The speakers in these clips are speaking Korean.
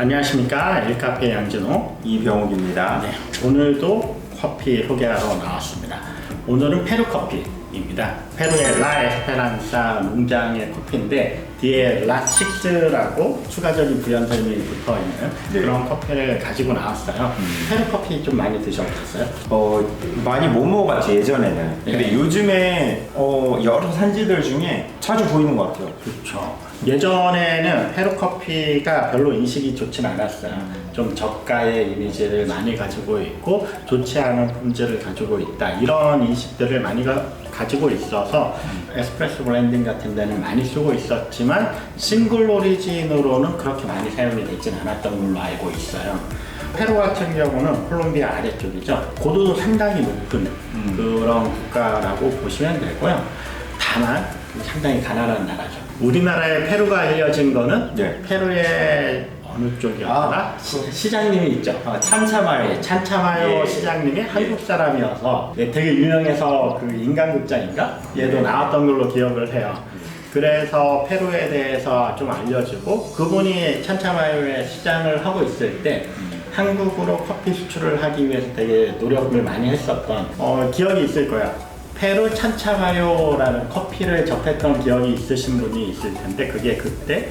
안녕하십니까? 엘카페 양진호. 이병욱입니다. 네, 오늘도 커피 소개하러 나왔습니다. 오늘은 페루 커피입니다. 페루의 라 에스페란사 농장의 커피인데 뒤에 라6라고 추가적인 부연 설명이 붙어 있는 네. 그런 커피를 가지고 나왔어요 페루 커피 좀 많이 드셔보셨어요? 어, 많이 못 먹어봤지 예전에는. 근데 네. 요즘에 어, 여러 산지들 중에 자주 보이는 것 같아요. 그렇죠. 예전에는 페루 커피가 별로 인식이 좋진 않았어요. 좀 저가의 이미지를 많이 가지고 있고 좋지 않은 품질을 가지고 있다. 이런 인식들을 많이 가, 가지고 있어서 에스프레소 블렌딩 같은 데는 많이 쓰고 있었지만 싱글 오리진으로는 그렇게 많이 사용이 되진 않았던 걸로 알고 있어요. 페루 같은 경우는 콜롬비아 아래쪽이죠. 고도도 상당히 높은 그런 국가라고 보시면 되고요. 다만 상당히 가난한 나라죠. 우리나라의 페루가 알려진 거는 네. 페루의 어느 쪽이었더라? 아, 시- 시장님이 있죠. 아, 참참아요. 네, 찬차마요 예. 시장님이 한국 사람이어서 네, 되게 유명해서 그 인간극장인가? 얘도 네. 나왔던 걸로 기억을 해요. 그래서 페루에 대해서 좀 알려주고 그분이 찬차마요의 시장을 하고 있을 때 한국으로 커피 수출을 하기 위해서 되게 노력을 많이 했었던 어, 기억이 있을 거야. 페루 찬차마요라는 커피를 접했던 기억이 있으신 분이 있을 텐데 그게 그때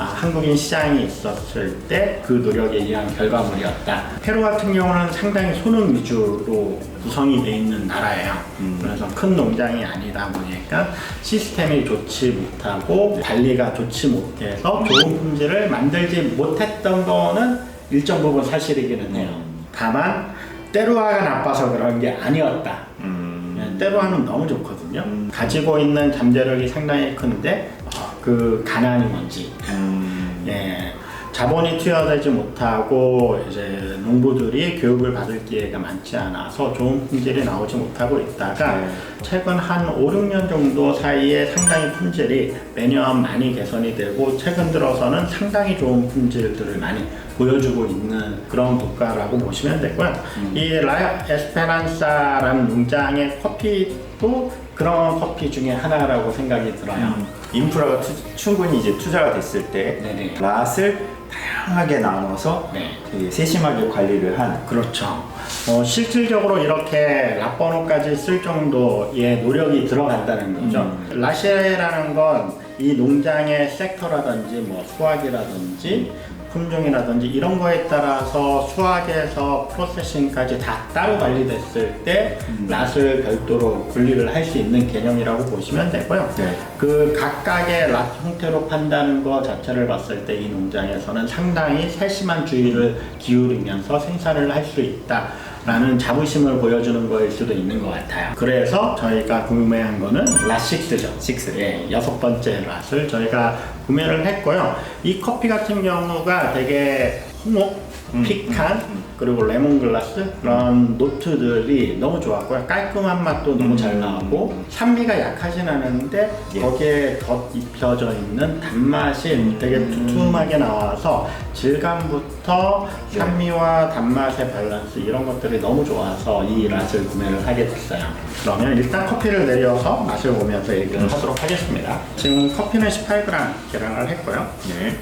아, 한국인 시장이 있었을 때 그 노력에 의한 결과물이었다. 페루 같은 경우는 상당히 소능 위주로 구성이 돼 있는 나라예요. 그래서 큰 농장이 아니다 보니까 시스템이 좋지 못하고 관리가 좋지 못해서 좋은 품질을 만들지 못했던 거는 일정 부분 사실이기는 해요. 다만 때루아가 나빠서 그런 게 아니었다. 음, 네, 때로하는 너무 좋거든요. 가지고 있는 잠재력이 상당히 큰데 어, 그 가난이 뭔지 음, 예, 자본이 투여되지 못하고 이제 농부들이 교육을 받을 기회가 많지 않아서 좋은 품질이 나오지 못하고 있다가 네. 최근 한 5, 6년 정도 사이에 상당히 품질이 매년 많이 개선이 되고 최근 들어서는 상당히 좋은 품질들을 많이 보여주고 있는 그런 국가라고 보시면 되고요. 이라 에스페란사라는 농장의 커피도 그런 커피 중에 하나라고 생각이 들어요. 음, 인프라가 투- 충분히 이제 투자가 됐을 때 네네. 랏을 다양하게 나눠서 네. 되게 세심하게 관리를 한 그렇죠. 어, 실질적으로 이렇게 랍번호까지 쓸 정도의 노력이 들어간다는 거죠. 라시에라는 건 이 농장의 섹터라든지 뭐 수확이라든지 품종이라든지 이런 거에 따라서 수확에서 프로세싱까지 다 따로 관리됐을 때 낫을 별도로 분리를 할 수 있는 개념이라고 보시면 되고요. 네. 그 각각의 랍 형태로 판다는 것 자체를 봤을 때 이 농장에서는 상당히 세심한 주의를 기울이면서 생산을 할 수 있다 라는 자부심을 보여주는 거일 수도 있는 것 같아요. 그래서 저희가 구매한 거는 라6죠. 6. 예, 여섯 번째 랏을 저희가 구매를 했고요. 이 커피 같은 경우가 되게 홍옥, 음, 피칸, 그리고 레몬글라스 그런 노트들이 너무 좋았고요. 깔끔한 맛도 너무 잘 음. 나오고 산미가 약하진 않은데 예. 거기에 덧 입혀져 있는 단맛이 되게 두툼하게 나와서 질감부터 예. 산미와 단맛의 밸런스 이런 것들이 너무 좋아서 이 랏을 구매를 하게 됐어요. 그러면 일단 커피를 내려서 맛을 보면서 얘기를 하도록 하겠습니다. 지금 커피는 18g 계량을 했고요. 네.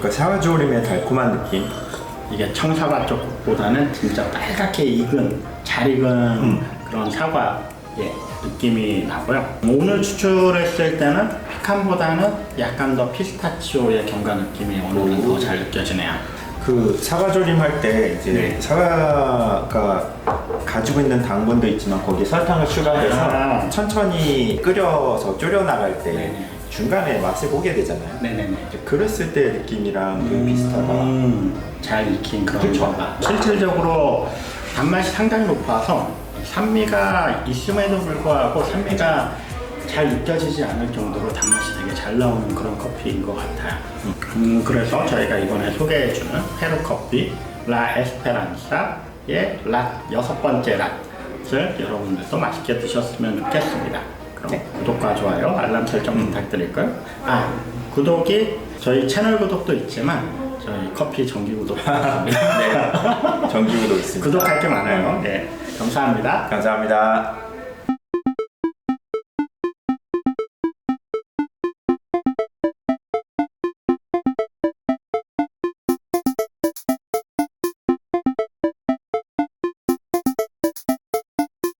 그러니까 사과조림의 달콤한 느낌. 이게 청사과 쪽보다는 진짜 빨갛게 익은 잘 익은 그런 사과의 느낌이 나고요. 오늘 추출했을 때는 피칸보다는 약간 더 피스타치오의 견과 느낌이 오늘은 더 잘 느껴지네요. 그 사과조림 할 때 이제 네. 사과가 가지고 있는 당분도 있지만 거기에 설탕을 추가해서 아. 천천히 끓여서 졸여 나갈 때 네네. 중간에 맛을 보게 되잖아요. 네네네. 그랬을 때 느낌이랑 좀 비슷하다. 음, 잘 익힌 그런 그쵸. 견과. 실질적으로 단맛이 상당히 높아서 산미가 있음에도 불구하고 산미가 잘 느껴지지 않을 정도로 단맛이 되게 잘 나오는 그런 커피인 것 같아요. 음, 그래서 저희가 이번에 소개해주는 페루 커피 라 에스페란사의 랏 여섯 번째 랏을 여러분들도 맛있게 드셨으면 좋겠습니다. 그럼 네. 구독과 좋아요, 알람 설정 부탁드릴까요? 아, 구독이 저희 채널 구독도 있지만 저희 커피 정기 구독도 있습니다. 네. 정기구도 있습니다. 구독할 게 많아요. 네, 감사합니다. 감사합니다.